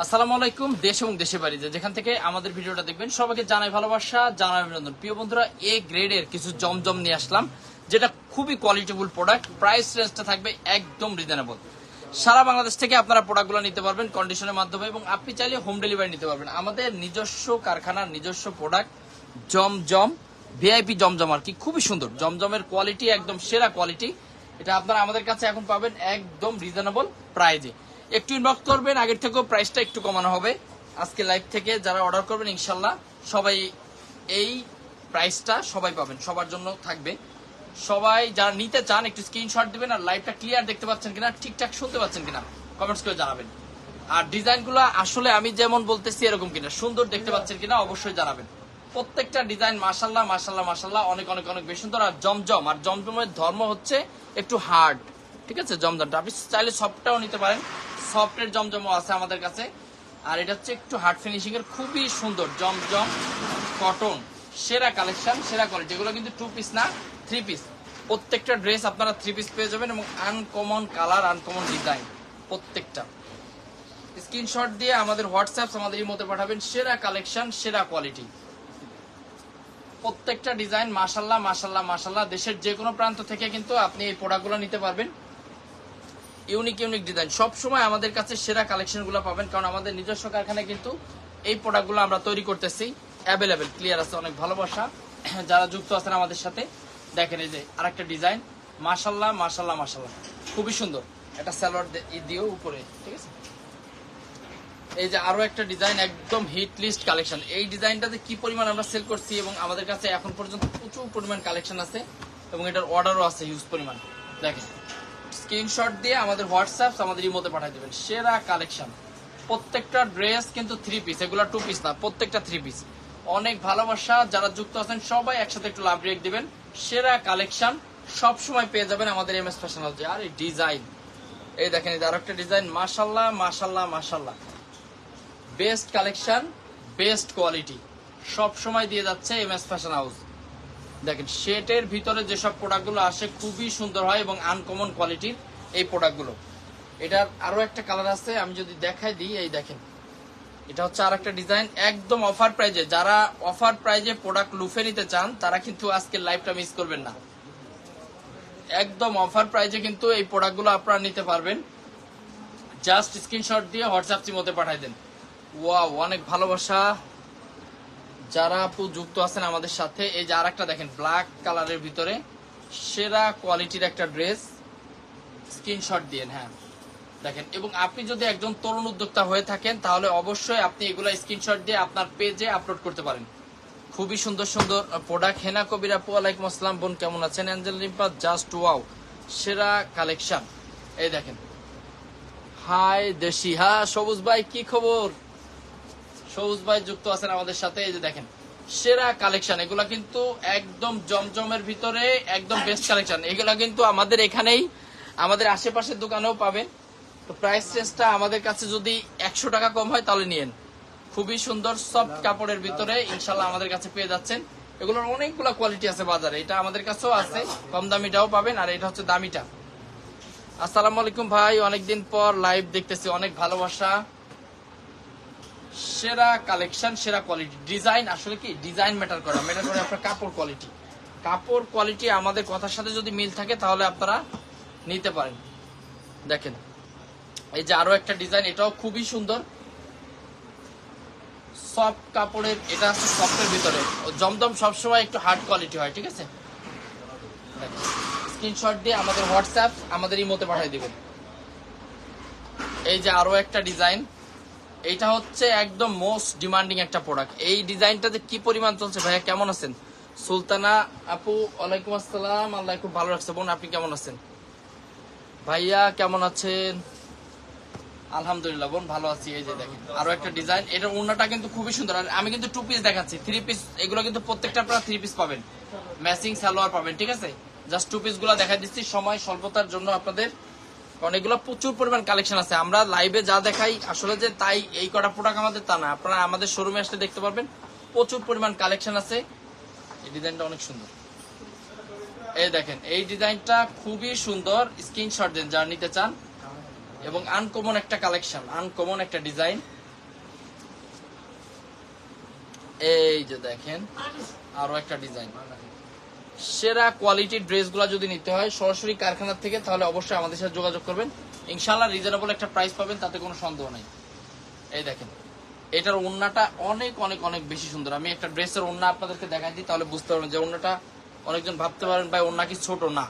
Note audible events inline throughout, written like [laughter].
আসসালামু আলাইকুম, দেশ এবং দেশে যেখান থেকে আমাদের ভিডিওটা দেখবেন, সবাইকে জানাই ভালোবাসা, জানাই অভিনন্দন। প্রিয় বন্ধুরা এ গ্রেডের কিছু জমজম নিয়ে আসলাম, যেটা খুবই কোয়ালিটিফুল প্রোডাক্ট প্রাইস রেঞ্জটা থাকবে একদম রিজনেবল সারা বাংলাদেশ থেকে আপনারা প্রোডাক্টগুলো নিতে পারবেন কন্ডিশনের মাধ্যমে, এবং আপনি চাইলে হোম ডেলিভারি নিতে পারবেন। আমাদের নিজস্ব কারখানার নিজস্ব প্রোডাক্ট জমজম ভিআইপি জমজম আর কি, খুবই সুন্দর। জমজমের কোয়ালিটি একদম সেরা কোয়ালিটি এটা আপনারা আমাদের কাছে এখন পাবেন একদম রিজনেবল প্রাইজে একটু ইনবক্স করবেন, আগের থেকেও প্রাইসটা একটু কমানো হবে। আজকে লাইভ থেকে যারা অর্ডার করবেন ইনশাল্লাহ সবাই এই প্রাইসটা সবাই পাবেন, সবার জন্য থাকবে। সবাই যারা নিতে চান, একটু স্ক্রিনশট দিবেন আর লাইভটা ক্লিয়ার দেখতে পাচ্ছেন কিনা, ঠিকঠাক শুনতে পাচ্ছেন কিনা কমেন্টস করে জানাবেন। আর ডিজাইনগুলো আসলে আমি যেমন বলতেছি এরকম কিনা, সুন্দর দেখতে পাচ্ছেন কিনা অবশ্যই জানাবেন। প্রত্যেকটা ডিজাইন মাসাল্লাহ মাসাল্লাহ মাসাল্লাহ অনেক অনেক অনেক বেশি সুন্দর আর জমজম। আর জমজমের ধর্ম হচ্ছে একটু হার্ড ঠিক আছে? জমজমটা। আপনি চাইলে সফটটাও নিতে পারেন। সফটের জমজমও আছে আমাদের কাছে। আর এটা হচ্ছে একটু হার্ড ফিনিশিং এর খুবই সুন্দর, জমজম কটন সেরা কালেকশন সেরা কোয়ালিটি যেগুলো কিন্তু টু পিস না থ্রি পিস প্রত্যেকটা ড্রেস আপনারা থ্রি পিস পেয়ে যাবেন এবং আনকমন কালার আনকমন ডিজাইন প্রত্যেকটা। স্ক্রিনশট দিয়ে আমাদের হোয়াটসঅ্যাপ আমাদের এই মধ্যে পাঠাবেন, সেরা কালেকশন সেরা কোয়ালিটি প্রত্যেকটা ডিজাইন মাসাল্লাহ মাসাল্লাহ মাসাল্লাহ দেশের যে কোনো প্রান্ত থেকে কিন্তু আপনি এই প্রোডাক্টগুলো নিতে পারবেন। ইউনিক ইউনিক ডিজাইন সব সময় আমাদের কাছে সেরা কালেকশনগুলো পাবেন, কারণ আমাদের নিজস্ব কারখানায় কিন্তু এই প্রোডাক্টগুলো আমরা তৈরি করতেছি। অ্যাভেলেবেল ক্লিয়ার আছে, অনেক ভালোবাসা। [clears throat] যারা যুক্ত আছেন আমাদের সাথে, দেখেন এই যে আরেকটা ডিজাইন মাসাল্লাহ মাসাল্লাহ মাসাল্লাহ খুবই সুন্দর। একটা স্যালোয়ার দিও উপরে, ঠিক আছে? এই যে আরও একটা ডিজাইন একদম হিট লিস্ট কালেকশন এই ডিজাইনটাতে কি পরিমাণ আমরা সেল করছি এবং আমাদের কাছে এখন পর্যন্ত প্রচুর পরিমাণ কালেকশন আছে এবং এটার অর্ডারও আছে হিউজ পরিমাণ। দেখেন। স্ক্রিনশট দিয়ে আমাদের হোয়াটসঅ্যাপ আমাদের ইমোতে পাঠিয়ে দেবেন। সেরা কালেকশন। প্রত্যেকটা ড্রেস কিন্তু থ্রি পিস এগুলো টু পিস না, প্রত্যেকটা থ্রি পিস অনেক ভালোবাসা, যারা যুক্ত আছেন, সবাই একসাথে একটু লাভ রেক দিবেন। সেরা কালেকশন সব সময় পেয়ে যাবেন আমাদের এম এস ফ্যাশন হাউসে আর এই ডিজাইন এই দেখেন, এই যে আরও একটা ডিজাইন মাশাল্লাহ মাশাল্লাহ মাশাল্লাহ। বেস্ট কালেকশন বেস্ট কোয়ালিটি সব সময় দিয়ে যাচ্ছে এম এস ফ্যাশন হাউস দেখেন শেটের ভিতরে যেসব প্রোডাক্টগুলো আসে খুবই সুন্দর হয় এবং আনকমন কোয়ালিটির এই প্রোডাক্টগুলো এটার আরও একটা কালার আছে, আমি যদি দেখাই দিই, এই দেখেন। এটা হচ্ছে আর একটা ডিজাইন একদম অফার প্রাইজে যারা অফার প্রাইজে প্রোডাক্ট লুফে নিতে চান, তারা কিন্তু আজকে লাইভটা মিস করবেন না। একদম অফার প্রাইজে কিন্তু এই প্রোডাক্টগুলো আপনারা নিতে পারবেন। জাস্ট স্ক্রিনশট দিয়ে হোয়াটসঅ্যাপ চিমতে পাঠাই দেন। ওয়াও অনেক ভালোবাসা। যারা আপু যুক্ত আছেন আমাদের সাথে, এই যে আরেকটা দেখেন ব্ল্যাক কালারের ভিতরে সেরা কোয়ালিটির একটা ড্রেস স্ক্রিনশট দিয়েন হ্যাঁ। দেখেন, এবং আপনি যদি একজন তরুণ উদ্যোক্তা হয়ে থাকেন, তাহলে অবশ্যই আপনি এগুলা স্ক্রিনশট দিয়ে আপনার পেজে আপলোড করতে পারেন। খুবই সুন্দর সুন্দর প্রোডাক্ট হেনা কবির আপু, আলাইকুম আসসালাম, বোন কেমন আছেন? অ্যাঞ্জেল রিম্পা জাস্ট ওয়াও সেরা কালেকশন এই দেখেন হাই দেশি হ্যাঁ সবুজ ভাই, কি খবর? সবুজ ভাই যুক্ত আছেন আমাদের সাথে। এই যে দেখেন সেরা কালেকশন এগুলা কিন্তু একদম জমজমের ভিতরে একদম বেস্ট কালেকশন এগুলা কিন্তু আমাদের এখানেই আমাদের আশেপাশের দোকানেও পাবেন। তো প্রাইস রেঞ্জটা আমাদের কাছে যদি একশো টাকা কম হয় তাহলে নিয়েন। খুবই সুন্দর সফট কাপড়ের ভিতরে ইনশাল্লাহ আমাদের কাছে পেয়ে যাচ্ছেন। এগুলোর অনেকগুলো কোয়ালিটি আছে বাজারে এটা আমাদের কাছেও আছে। কম দামিটাও পাবেন আর এটা হচ্ছে দামিটা। আসসালামু আলাইকুম ভাই অনেকদিন পর লাইভ দেখতেছি অনেক ভালোবাসা। সেরা কালেকশন সেরা কোয়ালিটি ডিজাইন আসলে কি? ডিজাইন ম্যাটার করে ম্যাটার করে আপনার কাপড় কোয়ালিটি কাপড় কোয়ালিটি আমাদের কথার সাথে যদি মিল থাকে, তাহলে আপনারা নিতে পারেন। দেখেন, এই যে আরও একটা ডিজাইন এটাও খুবই সুন্দর। সফট কাপড়ের, এটা আছে সফটের ভিতরে। জমদম সবসময় একটু হার্ড কোয়ালিটি হয়, ঠিক আছে? স্ক্রিনশট দিয়ে আমাদের হোয়াটসঅ্যাপ আমাদের ইমোতে পাঠিয়ে দিবেন। এই যে আরও একটা ডিজাইন এইটা হচ্ছে একদম মোস্ট ডিমান্ডিং একটা প্রোডাক্ট এই ডিজাইনটাতে কি পরিমাণ চলছে? ভাইয়া, কেমন আছেন? সুলতানা আপু, ওয়ালাইকুম আসসালাম। আল্লাহ খুব ভালো রাখছে। বোন, আপনি কেমন আছেন? ভাইয়া, কেমন আছেন? আলহামদুলিল্লাহ, বোন, ভালো আছি। এই যে দেখেন, আরও একটা ডিজাইন। এটার ওড়নাটা কিন্তু খুবই সুন্দর। আর আমি কিন্তু টু পিস দেখাচ্ছি। থ্রি পিস এগুলো কিন্তু প্রত্যেকটা আপনারা থ্রি পিস পাবেন। ম্যাচিং সালোয়ার পাবেন, ঠিক আছে? জাস্ট টু পিসগুলা দেখা দিচ্ছি। সময় স্বল্পতার জন্য আপনাদের অনেকগুলো প্রচুর পরিমাণ কালেকশন আছে। আমরা লাইভে যা দেখাই, আসলে যে তাই এই কটা প্রোডাক্ট আমাদের তা না। আপনারা আমাদের শোরুমে আসলে দেখতে পারবেন, প্রচুর পরিমাণ কালেকশন আছে। এই ডিজাইনটা অনেক সুন্দর। এই দেখেন, এই ডিজাইনটা খুবই সুন্দর। স্ক্রিনশট দেন, যারা নিতে চান। এবং আনকমন একটা কালেকশন আনকমন একটা ডিজাইন এই যে দেখেন, আরও একটা ডিজাইন সেরা কোয়ালিটির ড্রেসগুলো যদি নিতে হয়, সরাসরি কারখানা থেকে, তাহলে অবশ্যই আমাদের সাথে যোগাযোগ করবেন। ইনশাল্লাহ রিজনেবল একটা প্রাইস পাবেন, তাতে কোনো সন্দেহ নাই। এই দেখেন, এটার ওন্নাটা অনেক অনেক অনেক বেশি সুন্দর। আমি একটা ড্রেসের ওন্না আপনাদেরকে দেখাই দিই, তাহলে বুঝতে পারবেন যে ওন্নাটা অনেকজন ভাবতে পারেন, ভাই, ওন্না কি ছোট? না।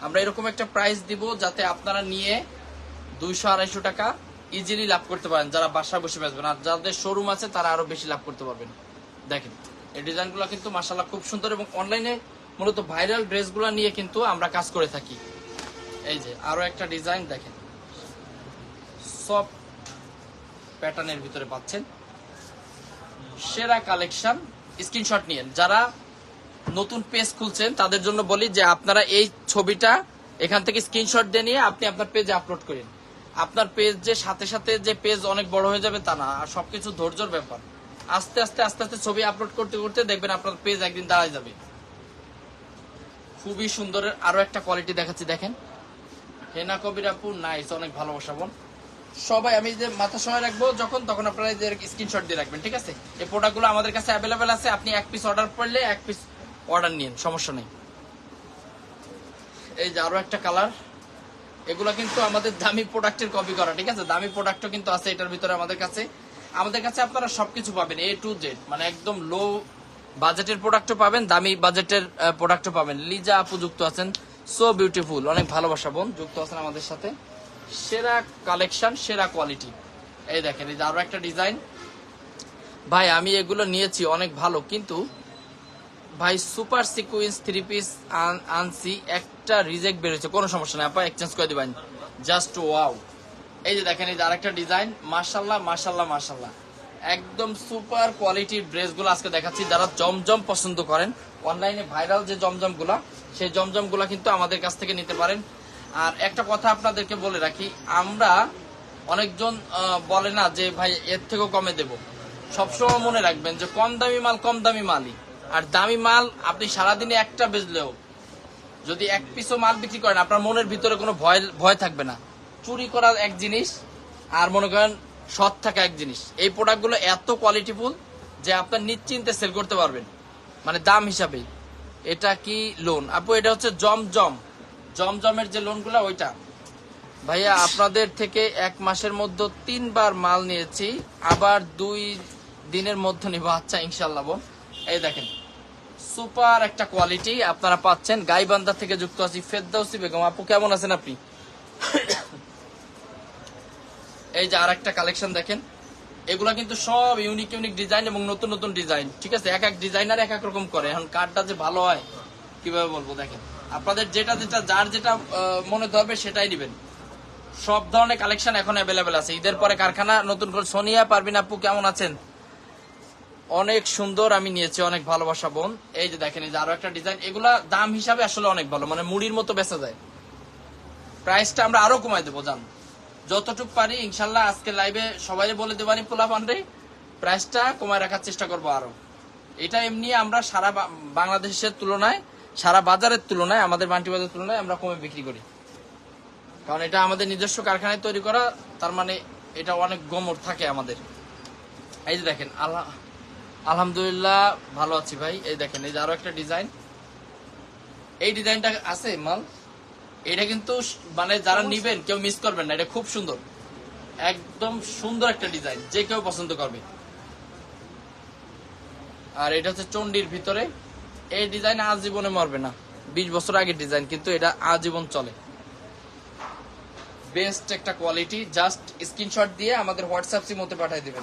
আমরা এরকম একটা প্রাইস দিব যাতে আপনারা নিয়ে দুইশো আড়াইশো টাকা ইজিলি লাভ করতে পারেন, যারা বাসায় বসে বেচবেন। আর যাদের শোরুম আছে, তারা আরও বেশি লাভ করতে পারবেন। দেখেন, এই ডিজাইনগুলো কিন্তু মাসাল্লাহ খুব সুন্দর এবং অনলাইনে মূলত ভাইরাল ড্রেসগুলো নিয়ে কিন্তু আমরা কাজ করে থাকি। এই যে, আরও একটা ডিজাইন দেখেন। সব প্যাটার্নের ভিতরে পাচ্ছেন। সেরা কালেকশন, স্ক্রিনশট নিয়েন। যারা নতুন পেজ খুলছেন, তাদের জন্য বলি যে আপনারা এই ছবিটা এখান থেকে স্ক্রিনশট দিয়ে নিয়ে আপনি আপনার পেজে আপলোড করেন। আপনার পেজ যে সাথে সাথে যে পেজ অনেক বড় হয়ে যাবে তা না, আর সবকিছু ধৈর্যর ব্যাপার। আস্তে আস্তে আস্তে আস্তে ছবি আপলোড করতে করতে দেখবেন আপনার পেজ একদিন দাঁড়ায় যাবে। খুবই সুন্দর আরও একটা কোয়ালিটি দেখাচ্ছি, দেখেন। হেনা কবির আপু নাইস অনেক ভালোবাসা বোন। সবাই, আমি যে মাথা সময় রাখব, যখন তখন আপনারা এদের স্ক্রিনশট দিয়ে রাখবেন, ঠিক আছে? এই প্রোডাক্টগুলো আমাদের কাছে অ্যাভেলেবেল আছে, আপনি এক পিস অর্ডার করলে এক পিস অর্ডার নিন, সমস্যা নেই। এই যে আরও একটা কালার এগুলো কিন্তু আমাদের দামি প্রোডাক্টের কপি করা, ঠিক আছে? দামি প্রোডাক্টও কিন্তু আছে এটার ভিতরে আমাদের কাছে। আমাদের কাছে আপনারা সবকিছু পাবেন এ টু জেড মানে একদম লো বাজেটের প্রোডাক্টও পাবেন, দামি বাজেটের প্রোডাক্টও পাবেন। লিজা আপু যুক্ত আছেন। সো বিউটিফুল অনেক ভালোবাসা বোন, যুক্ত আছেন আমাদের সাথে। সেরা কালেকশন, সেরা কোয়ালিটি। এই দেখেন, এই যে আরও একটা ডিজাইন। ভাই, আমি এগুলো নিয়েছি, অনেক ভালো, কিন্তু ভাই, সুপার সিকুয়েন্স থ্রি পিস আনছি, একটা রিজেক্ট বেরোচ্ছে। কোনো সমস্যা নেই, আপা, এক্সচেঞ্জ করে দিবেন। Just wow. এই যে দেখেন, এই যে আরেকটা ডিজাইন। মার্শাল্লাহ মার্শাল্লাহ মার্শাল্লাহ একদম সুপার কোয়ালিটির ড্রেসগুলো আজকে দেখাচ্ছি, যারা জমজম পছন্দ করেন। অনলাইনে ভাইরাল যে জমজমগুলা সেই জমজমগুলা কিন্তু আমাদের কাছ থেকে নিতে পারেন। আর একটা কথা আপনাদেরকে বলে রাখি, আমরা অনেকজন বলে না যে, ভাই, এর থেকেও কমে দেব। সবসময় মনে রাখবেন যে, কম দামি মাল কম দামি মালই। আর দামি মাল আপনি সারাদিনে একটা বেচলেও, যদি এক পিসও মাল বিক্রি করেন, আপনার মনের ভিতরে কোনো ভয় ভয় থাকবে না। চুরি করার এক জিনিস, আর মনে করেন সৎ থাকা এক জিনিস। এই প্রোডাক্টগুলো এত কোয়ালিটিফুল যে আপনার নিশ্চিন্তে সেল করতে পারবেন। মানে দাম হিসাবে। এটা কি লোন আপু, এটা হচ্ছে জমজম। জমজমের যে লোনগুলো ওইটা। ভাইয়া, আপনাদের থেকে এক মাসের মধ্যে তিনবার মাল নিয়েছি। আবার দুই দিনের মধ্যে নিব। আচ্ছা ইনশাল্লাহ বোন। এই দেখেন। সুপার একটা কোয়ালিটি আপনারা পাচ্ছেন। গাইবান্ধা থেকে যুক্ত আছি। ফেরদৌসি বেগম, আপু, কেমন আছেন আপনি? এই যে আর একটা কালেকশন দেখেন, এগুলা কিন্তু সব ইউনিক ইউনিক ডিজাইন এবং নতুন নতুন ডিজাইন ঠিক আছে? এক এক ডিজাইনার এক এক রকম করে। এখন কার্ডটা যে ভালো হয়, কীভাবে বলব দেখেন? আপনাদের যেটা যেটা, যার যেটা মনে ধরবে সেটাই নেবেন সব ধরনের কালেকশন এখন অ্যাভেলেবেল আছে। ঈদের পরে কারখানা, নতুন করে সোনিয়া পারবিন আপু কেমন আছেন? অনেক সুন্দর আমি নিয়েছি, অনেক ভালোবাসা বোন। এই যে দেখেন, এই যে আরও একটা ডিজাইন এগুলা দাম হিসাবে আসলে অনেক ভালো মানে মুড়ির মতো বেচা যায়। প্রাইসটা আমরা আরও কমাই দেবো, জান। যতটুক পারি, ইনশাল্লাহ আজকে লাইভে সবাই বলে দেবানি পোলা পান্ডে প্রাইসটা কমায় রাখার চেষ্টা করব আরও। এটা এমনি আমরা সারা বাংলাদেশের তুলনায়, সারা বাজারের তুলনায়, আমাদের মান্টি বাজারের তুলনায় আমরা কমে বিক্রি করি। কারণ এটা আমাদের নিজস্ব কারখানায় তৈরি করা, তার মানে এটা অনেক গমর থাকে আমাদের। এই যে দেখেন আল্লাহ আলহামদুলিল্লাহ ভালো আছি ভাই। এই দেখেন, এই যে আরও একটা ডিজাইন এই ডিজাইনটা আছে মাল? এটা কিন্তু মানে যারা নিবেন কেউ মিস করবেন না এটা খুব সুন্দর। একদম সুন্দর একটা ডিজাইন যে কেউ পছন্দ করবে। আর এটা হচ্ছে চন্ডির ভিতরে। এই ডিজাইন আজীবনে মরবে না। বিশ বছর আগের ডিজাইন কিন্তু এটা আজীবন চলে। বেস্ট একটা কোয়ালিটি জাস্ট স্ক্রিনশট দিয়ে আমাদের হোয়াটসঅ্যাপ সিমতে পাঠিয়ে দিবেন।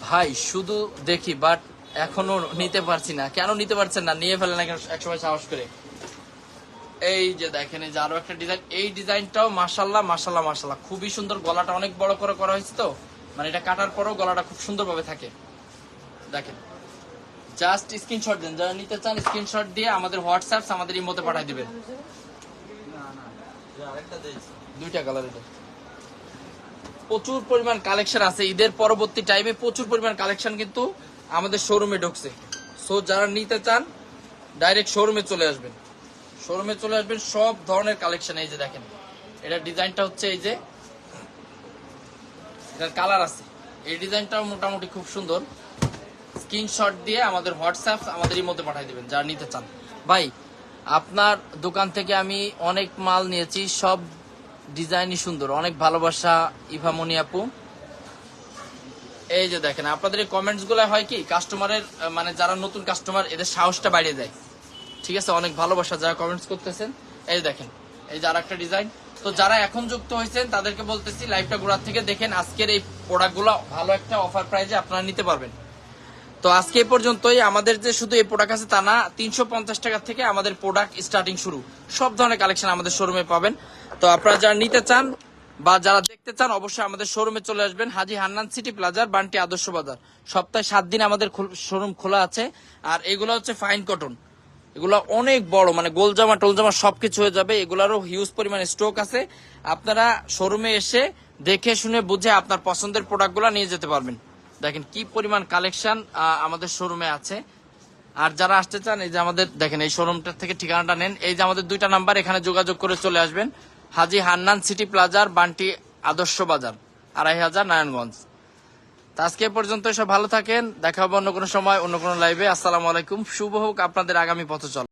ভাই শুধু দেখি বাট এখনও নিতে পারছি না। কেন নিতে পারছেন না? নিয়ে ফেলেন এক- একসময় সাহস করে। এই যে দেখেন, এই যে আরও একটা ডিজাইন এই ডিজাইনটাও মাসাল্লাহ মাসাল্লাহ মাসাল্লাহ খুবই সুন্দর গলাটা অনেক বড় করে করা হয়েছে তো। মানে এটা কাটার পরও গলাটা খুব সুন্দরভাবে থাকে। দেখেন জাস্ট স্ক্রিনশট দেন। যারা নিতে চান স্ক্রিনশট দিয়ে আমাদের হোয়াটসঅ্যাপ আমাদের ইমোতে পাঠিয়ে দিবেন। দুইটা কালার এটা। প্রচুর পরিমাণ কালেকশন আছে। ঈদের পরবর্তী টাইমে প্রচুর পরিমাণ কালেকশন কিন্তু আমাদের শোরুমে ঢুকছে। সো যারা নিতে চান ডাইরেক্ট শোরুমে চলে আসবেন। শোরুমে চলে আসবেন, সব ধরনের কালেকশন এই যে দেখেন। এটা ডিজাইনটা হচ্ছে এই যে, এটার কালার আছে। এই ডিজাইনটাও মোটামুটি খুব সুন্দর। স্ক্রিনশট দিয়ে আমাদের হোয়াটসঅ্যাপ আমাদের এই মধ্যে পাঠিয়ে দেবেন, যারা নিতে চান। ভাই, আপনার দোকান থেকে আমি অনেক মাল নিয়েছি, সব ডিজাইনই সুন্দর। অনেক ভালোবাসা ইভামনি আপু। এই যে দেখেন, আপনাদের এই কমেন্টসগুলো হয় কি কাস্টমারের মানে যারা নতুন কাস্টমার এদের সাহসটা বাড়িয়ে দেয়। ঠিক আছে, অনেক ভালোবাসা যারা কমেন্টস করতেছেন। এই দেখেন, এই যে আরেকটা ডিজাইন তো যারা এখন যুক্ত হয়েছেন, তাদেরকে বলতেছি লাইভটা গোড়ার থেকে দেখেন, আজকের এই প্রোডাক্টগুলো ভালো একটা অফার প্রাইজে আপনারা নিতে পারবেন। তো আজকে এই পর্যন্তই। আমাদের যে শুধু এই প্রোডাক্ট আছে তা না, তিনশো পঞ্চাশ টাকা থেকে আমাদের প্রোডাক্ট স্টার্টিং শুরু। সব ধরনের কালেকশন আমাদের শোরুমে পাবেন। তো আপনারা যারা নিতে চান বা যারা দেখতে চান, অবশ্যই আমাদের শোরুমে চলে আসবেন, হাজি হান্নান সিটি প্লাজার, বান্টি আদর্শ বাজার। সপ্তাহে সাত দিন আমাদের শোরুম খোলা আছে। আর এগুলো হচ্ছে ফাইন কটন এগুলো অনেক বড় মানে গোলজামা, টোলজামা সবকিছু হয়ে যাবে। এগুলারও হিউজ পরিমাণে স্টক আছে। আপনারা শোরুমে এসে দেখে শুনে বুঝে আপনার পছন্দের প্রোডাক্টগুলো নিয়ে যেতে পারবেন। দেখেন কি পরিমাণ কালেকশন আমাদের শোরুমে আছে। আর যারা আসতে চান, এই যে আমাদের, দেখেন এই শোরুমটার থেকে ঠিকানাটা নেন। এই যে আমাদের দুইটা নাম্বার এখানে যোগাযোগ করে চলে আসবেন। হাজি হান্নান সিটি প্লাজার বান্টি আদর্শ বাজার, আড়াই হাজার নারায়ণগঞ্জ। আজকে পর্যন্ত সব ভালো থাকেন। দেখা হবে অন্য কোনো সময়, অন্য কোনো লাইভে আসসালামু আলাইকুম। শুভ হোক আপনাদের আগামী পথ চল